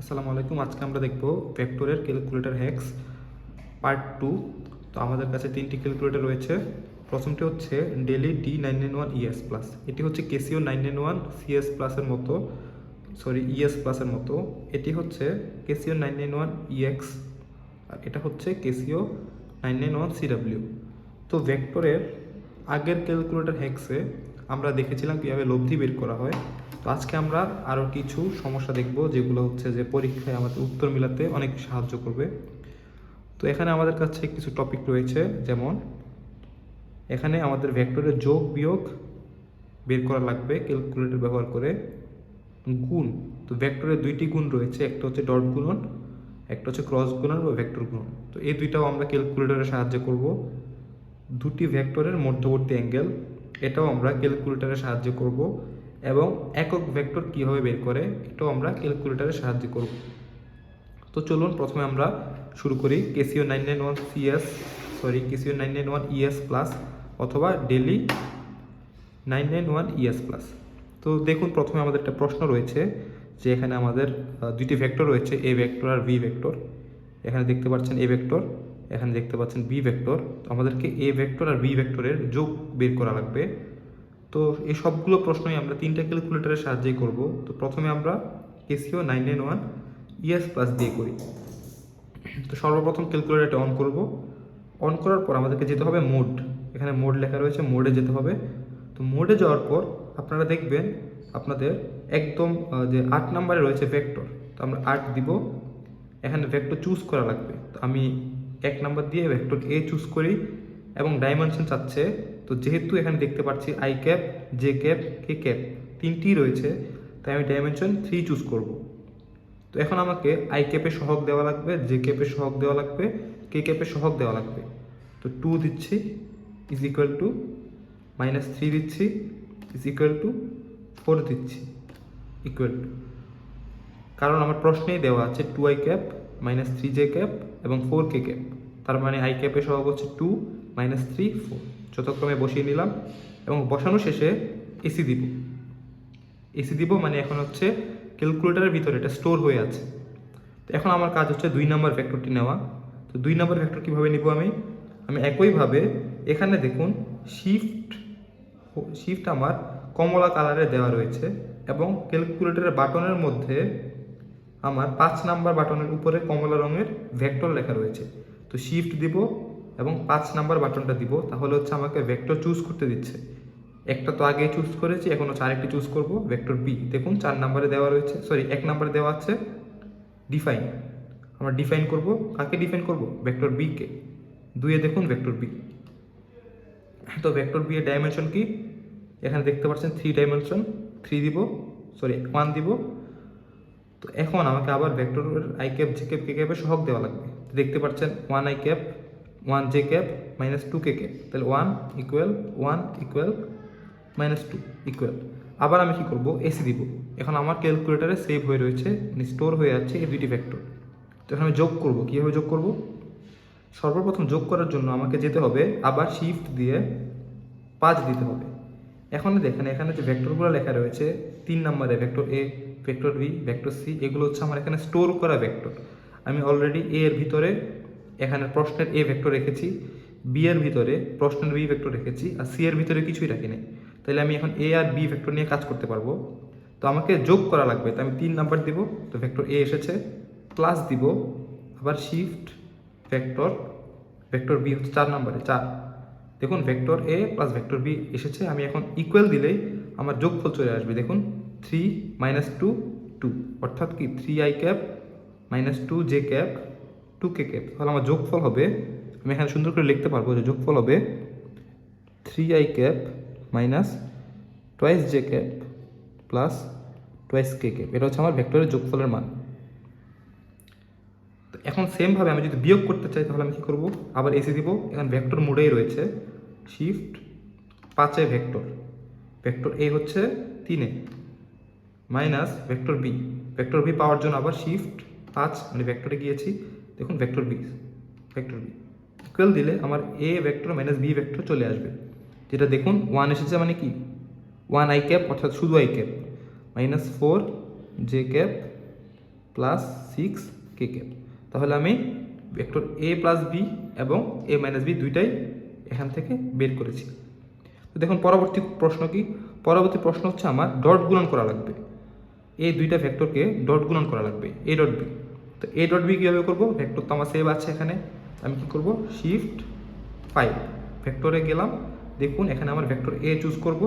আসসালামু আলাইকুম। আজকে আমরা দেখব ভেক্টরের ক্যালকুলেটর হ্যাক্স পার্ট টু তো আমাদের কাছে তিনটি ক্যালকুলেটর রয়েছে। প্রথমটি হচ্ছে Deli D nine nine one ES plus এটি হচ্ছে Casio nine nine one CS প্লাসের মতো সরি ইএস প্লাসের মতো। এটি হচ্ছে Casio nine nine one EX আর এটা হচ্ছে Casio nine nine one CW তো ভেক্টরের আগের ক্যালকুলেটর হ্যাক্সে আমরা দেখেছিলাম কীভাবে লব্ধি বের করা হয়। তো আজকে আমরা আরও কিছু সমস্যা দেখব, যেগুলো হচ্ছে যে পরীক্ষায় আমাদের উত্তর মিলাতে অনেক সাহায্য করবে। তো এখানে আমাদের কাছে কিছু টপিক রয়েছে, যেমন এখানে আমাদের ভেক্টরের যোগ, বিয়োগ বের করা লাগবে ক্যালকুলেটর ব্যবহার করে। গুণ, তো ভেক্টরের দুইটি গুণ রয়েছে, একটা হচ্ছে ডট গুণন, একটা হচ্ছে ক্রস গুণন বা ভেক্টর গুণন। তো এই দুইটাও আমরা ক্যালকুলেটরের সাহায্যে করব। দুটি ভেক্টরের মধ্যবর্তী অ্যাঙ্গেল এটাও আমরা ক্যালকুলেটরের সাহায্যে করব এবং একক ভেক্টর কীভাবে বের করে, এটাও আমরা ক্যালকুলেটরের সাহায্যে করব। তো চলুন প্রথমে আমরা শুরু করি Casio nine nine one CS sorry Casio nine nine one ES plus অথবা Deli nine nine one ES plus তো দেখুন প্রথমে আমাদের একটা প্রশ্ন রয়েছে যে এখানে আমাদের দুইটি ভেক্টর রয়েছে এ ভেক্টর আর ভি ভেক্টর এখানে দেখতে পাচ্ছেন এ ভেক্টর এখানে দেখতে পাচ্ছেন বি ভেক্টর তো আমাদেরকে এ ভেক্টর আর বি ভেক্টরের যোগ বের করা লাগবে। তো এই সবগুলো প্রশ্নই আমরা তিনটা ক্যালকুলেটরের সাহায্যেই করব। তো প্রথমে আমরা Casio nine nine one ES plus দিয়ে করি। তো সর্বপ্রথম ক্যালকুলেটরটা অন করব। অন করার পর আমাদেরকে যেতে হবে মোড এখানে মোড লেখা রয়েছে মোডে যেতে হবে। তো মোডে যাওয়ার পর আপনারা দেখবেন আপনাদের একদম যে আট নাম্বারে রয়েছে ভেক্টর তো আমরা আট দিব। এখানে ভেক্টর চুজ করা লাগবে। তো আমি এক নাম্বার দিয়ে ভেক্টর এ চুজ করি এবং ডাইমেনশন চাচ্ছে। তো যেহেতু এখানে দেখতে পাচ্ছি I cap J cap K cap তিনটি রয়েছে, তাই আমি ডাইমেনশন থ্রি চুজ করব। তো এখন আমাকে আই ক্যাপের সহগ দেওয়া লাগবে জে ক্যাপের সহগ দেওয়া লাগবে কে ক্যাপের সহগ দেওয়া লাগবে। তো টু দিচ্ছি is equal to minus three দিচ্ছি ইজ ইকুয়াল টু ফোর দিচ্ছি ইকুয়াল টু কারণ আমার প্রশ্নেই দেওয়া আছে two I cap minus three J cap এবং ফোর কে ক্যাপ তার মানে আই ক্যাপের সহগ হচ্ছে টু মাইনাস থ্রি ফোর যথাক্রমে বসিয়ে নিলাম এবং বসানো শেষে এসি দিব। এসি দিব মানে এখন হচ্ছে ক্যালকুলেটরের ভিতরে এটা স্টোর হয়ে আছে। তো এখন আমার কাজ হচ্ছে দুই নম্বর ভেক্টরটি নেওয়া। তো দুই নম্বর ভেক্টর কীভাবে নিব আমি? আমি একইভাবে এখানে দেখুন শিফট শিফট আমার কমলা কালারে দেওয়া রয়েছে এবং ক্যালকুলেটরের বাটনের মধ্যে আমার পাঁচ নাম্বার বাটনের উপরে কমলা রঙের ভেক্টর লেখা রয়েছে। তো শিফট দিব এবং পাঁচ নাম্বার বাটনটা দিব, তাহলে হচ্ছে আমাকে ভেক্টর চুজ করতে দিচ্ছে। একটা তো আগে চুজ করেছি, এখন হচ্ছে আরেকটি চুজ করব ভেক্টর বি দেখুন, চার নাম্বারে দেওয়া রয়েছে সরি এক নাম্বারে দেওয়া আছে ডিফাইন আমরা ডিফাইন করব, কাকে ডিফাইন করব? ভেক্টর বি কে। দুইয়ে দেখুন ভেক্টর বি তো ভেক্টর বি এর ডাইমেনশন কি? এখানে দেখতে পাচ্ছেন থ্রি ডাইমেনশন থ্রি দিব সরি ওয়ান দিব। তো এখন আমাকে আবার ভেক্টরের I cap J cap K ক্যাপের সহগ দেওয়া লাগবে। দেখতে পাচ্ছেন one I cap one J cap minus two K cap তাহলে one equal one equal minus two equal আবার আমি কি করব? এসি দিব। এখন আমার ক্যালকুলেটারে সেভ হয়ে রয়েছে মানে স্টোর হয়ে আছে এই দুইটি ভেক্টর তো এখন আমি যোগ করব। কীভাবে যোগ করব? সর্বপ্রথম যোগ করার জন্য আমাকে যেতে হবে, আবার শিফট দিয়ে পাঁচ দিতে হবে। এখন দেখেন, এখানে যে ভেক্টরগুলো লেখা রয়েছে, তিন নম্বরে vector A vector B vector C এগুলো হচ্ছে আমার এখানে স্টোর করা ভেক্টর আমি অলরেডি এ এর ভিতরে এখানে প্রশ্নের এ ভেক্টর রেখেছি বি এর ভিতরে প্রশ্নের বি ভেক্টর রেখেছি, আর সি এর ভিতরে কিছুই রাখি নাই। তাহলে আমি এখন এ আর বি ভেক্টর নিয়ে কাজ করতে পারব। তো আমাকে যোগ করা লাগবে, তো আমি তিন নাম্বার দিব, তো ভেক্টর এ এসেছে প্লাস দিব, আবার শিফট ভেক্টর ভেক্টর বি হচ্ছে চার নম্বরে চার। দেখুন vector A plus vector B এসেছে, আমি এখন ইকুয়াল দিলেই আমার যোগফল চলে আসবে, দেখুন। থ্রি মাইনাস টু টু অর্থাৎ কি? Three I cap minus two J cap two K cap তাহলে আমার যোগফল হবে, আমি এখানে সুন্দর করে লিখতে পারব যে যোগফল হবে three I cap minus twice J cap plus twice K cap এটা হচ্ছে আমার ভেক্টরের যোগফলের মান। তো এখন সেমভাবে আমি যদি বিয়োগ করতে চাই, তাহলে আমি কী করব? আবার এসি দিব। এখন ভেক্টর মোডেই রয়েছে। শিফট পাঁচে ভেক্টর ভেক্টর এ হচ্ছে তিনে minus vector B. Vector B পাওয়ার জন্য আবার শিফট পাঁচ মানে ভেক্টরে গিয়েছি। দেখুন vector B vector B equal দিলে আমার A vector minus B vector চলে আসবে। যেটা দেখুন ওয়ান এসেছে মানে কি? ওয়ান আই ক্যাপ অর্থাৎ শুধু I cap minus four J cap plus six K cap তাহলে আমি ভেক্টর এ প্লাস বি এবং এ মাইনাস বি দুইটাই এখান থেকে বের করেছি। তো দেখুন, পরবর্তী প্রশ্ন কি? পরবর্তী প্রশ্ন হচ্ছে আমার ডট গুণন করা লাগবে। এই দুইটা ভেক্টরকে ডট গুণন করা লাগবে এ ডট বি তো এ ডট বি কীভাবে করব? ভেক্টর তো আমার সেভ আছে এখানে। আমি কি করব? শিফট ফাইভ ভেক্টরে গেলাম, দেখুন এখানে আমার ভেক্টর এ চুজ করব।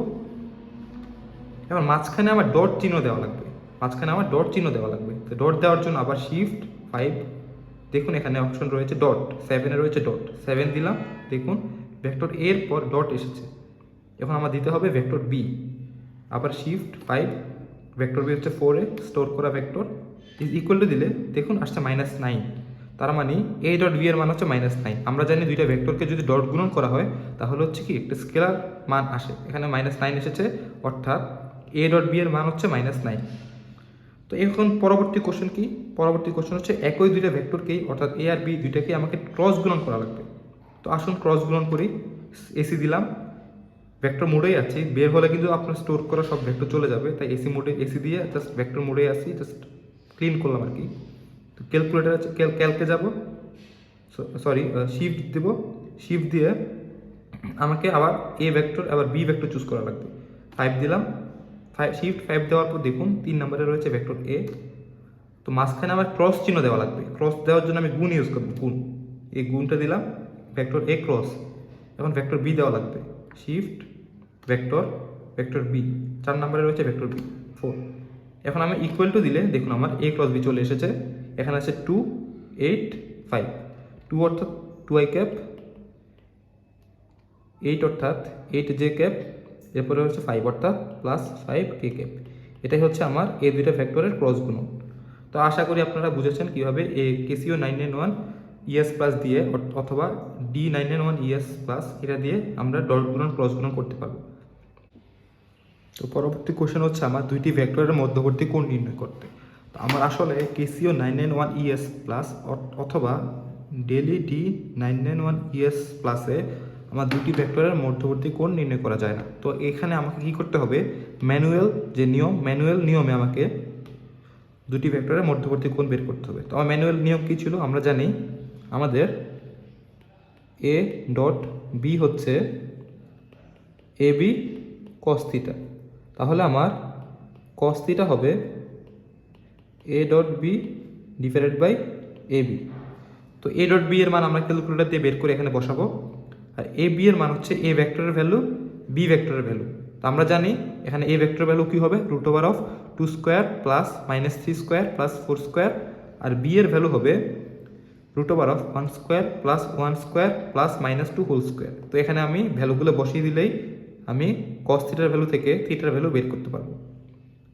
এবার মাঝখানে আমার ডট চিহ্ন দেওয়া লাগবে। মাঝখানে আমার ডট চিহ্ন দেওয়া লাগবে। তো ডট দেওয়ার জন্য আবার শিফট ফাইভ দেখুন এখানে অপশন রয়েছে ডট সেভেনে রয়েছে ডট সেভেন দিলাম, দেখুন ভেক্টর এর পর ডট এসেছে। এখন আমার দিতে হবে ভেক্টর বি আবার শিফট ফাইভ ভেক্টর বি হচ্ছে ফোর ফোরে স্টোর করা ভেক্টর ইজ ইকুয়াল টু দিলে দেখুন আসছে মাইনাস নাইন তার মানে এ ডট বি এর মান হচ্ছে মাইনাস নাইন আমরা জানি দুইটা ভেক্টরকে যদি ডট গুণন করা হয়, তাহলে হচ্ছে কি একটা স্কেলার মান আসে। এখানে মাইনাস নাইন এসেছে, অর্থাৎ এ ডট বি এর মান হচ্ছে মাইনাস নাইন তো এখন পরবর্তী কোশ্চেন কি? পরবর্তী কোশ্চেন হচ্ছে একই দুইটা ভেক্টরকেই অর্থাৎ এ আর বি দুইটাকে আমাকে ক্রস গুণন করা লাগবে। তো আসুন ক্রস গুণন করি এসি দিলাম। ভেক্টর মোডেই আছি। বের হলে কিন্তু আপনার স্টোর করা সব ভেক্টর চলে যাবে। তাই এসি মোডে এসি দিয়ে জাস্ট ভেক্টর মোডে আসি জাস্ট ক্লিন করলাম আর কি। তো ক্যালকুলেটার আছে ক্যাল ক্যালকে যাব। সরি শিফট দেব। শিফট দিয়ে আমাকে আবার এ ভেক্টর আবার বি ভেক্টর চুজ করা লাগবে। ফাইভ দিলাম। ফাইভ শিফট ফাইভ দেওয়ার পর দেখুন, তিন নম্বরে রয়েছে ভেক্টর এ তো মাঝখানে আমার ক্রস চিহ্ন দেওয়া লাগবে। ক্রস দেওয়ার জন্য আমি গুণ ইউজ করব, গুণ। এই গুণটা দিলাম ভেক্টর এ ক্রস এখন ভেক্টর বি দেওয়া লাগবে। শিফট ভেক্টর ভেক্টর বি চার নম্বরে রয়েছে ভেক্টর বি ফোর এখন আমি ইকুয়াল টু দিলে দেখুন আমার এ ক্রস বি চলে এসেছে, এখানে আছে টু এইট ফাইভ টু অর্থাৎ টু আই ক্যাপ এইট অর্থাৎ এইট জে ক্যাপ এরপরে হচ্ছে ফাইভ অর্থাৎ প্লাস ফাইভ কে ক্যাপ এটাই হচ্ছে আমার এই দুইটা ভেক্টরের ক্রস গুণন। তো আশা করি আপনারা বুঝেছেন কীভাবে এ Casio nine nine one ES plus দিয়ে অথবা D nine nine one ES plus এটা দিয়ে আমরা ডট গুণন ক্রস গুণন করতে পারব। তো পরবর্তী কোশ্চেন হচ্ছে আমার দুইটি ভেক্টরের মধ্যবর্তী কোণ নির্ণয় করতে। তো আমার আসলে Casio nine nine one ES plus অথবা Deli D nine nine one ES প্লাসে আমার দুটি ভেক্টরের মধ্যবর্তী কোণ নির্ণয় করা যায় না। তো এখানে আমাকে কি করতে হবে? ম্যানুয়াল যে নিয়ম, ম্যানুয়াল নিয়মে আমাকে দুটি ভেক্টরের মধ্যবর্তী কোণ বের করতে হবে। তো আমার ম্যানুয়াল নিয়ম কী ছিল? আমরা জানি আমাদের এ ডট বি হচ্ছে এ বি কস্তিটা তাহলে আমার কস্তিটা হবে A dot B divided by A B তো এ ডট বি এর মান আমরা ক্যালকুলেটার দিয়ে বের করে এখানে বসাবো। আর এ বি এর মান হচ্ছে এ ভেক্টরের ভ্যালু বি ভেক্টরের ভ্যালু তো আমরা জানি এখানে এ ভেক্টর ভ্যালু কী হবে? Root over of two square plus minus three square plus four square R B এর ভ্যালু হবে root over of one square plus one square plus minus two whole square তো এখানে আমি ভ্যালুগুলো বসিয়ে দিলেই আমি কস থিটার ভ্যালু থেকে থিটার ভ্যালু বের করতে পারব।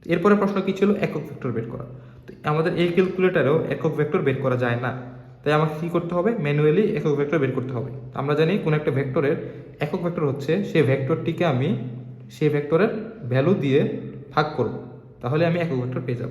এরপরে প্রশ্ন কী ছিল? একক ভেক্টর বের করা। তো আমাদের এই ক্যালকুলেটারেও একক ভেক্টর বের করা যায় না। তাই আমাকে কী করতে হবে? ম্যানুয়ালি একক ভেক্টর বের করতে হবে। আমরা জানি কোনো একটা ভেক্টরের একক ভেক্টর হচ্ছে সেই ভেক্টরটিকে আমি সেই ভেক্টরের ভ্যালু দিয়ে ভাগ করব। তাহলে আমি একক ভেক্টর পেয়ে যাব।